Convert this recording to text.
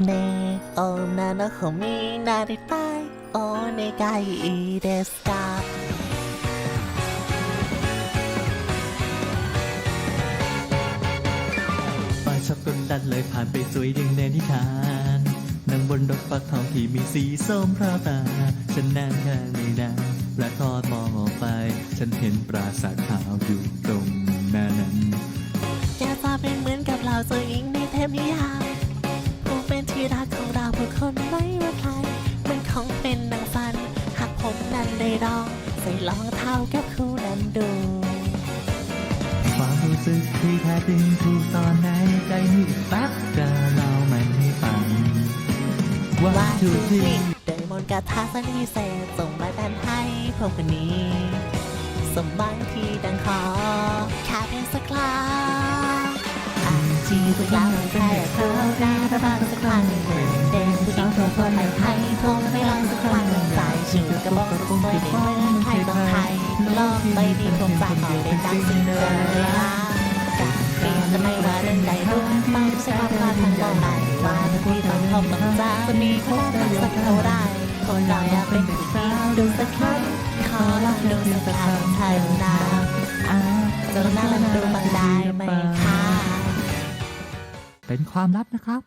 ねえ女の子になりたいお願いいいですか ปาชอบกดดันเลยผ่านไปสวยดังในนิทานนั่งบนรถฟักทองที่มีสีส้มพราวตา ฉันนั่งข้างในน้ำและทอดมองออกไป ฉันเห็นปราสาทขาวอยู่ตรงหน้านั้น แกจะเป็นเหมือนกับเราตัวเองในเทพนิยายผู้ เป็นที่รักของเราผู้คนไม่ว่าใครมันคงเป็นดังฝัน หากผมนั้นได้ลองใส่รองเท้ากับคู่นั้นดู ความรู้สึกที่แท้จริงถูกซ่อนในใจนี่แป๊บจะเล่ามันให้ฟัง ว่าว่าทุทุกกสิ่สิ่งงโดยมนต์กระทาสันพิเศษส่งมาดันให้ผมคนนี้ สมบังที่ดังขอแค่เพียงสักครั้ง อาจีสักครั้งแค่เธอหน้าระบางสักครั้งเป็นเด็กผู้หญิงทุกคนไม่ให้ผมไม่ลองสักครั้งสายชื่อกระบอกสวยในเมืองไทยต้องไทยโลกใบนี้ผมจะขอเป็นดังสิ่งเดิมเวลาจากเปลี่ยนจะไม่ว่าเรื่องใดรู้ไม่ใช่ความรักทางเบาไหลว่าที่ต้องพบต้องจ้าจะมีความรักสักเท่าไรคนเราอยากเป็นผู้หญิงดูสักครั้งขอลองดูสักครั้งเธอนะอ่าจะน่ารักดูบ้างได้ไหม เป็นความลับนะครับ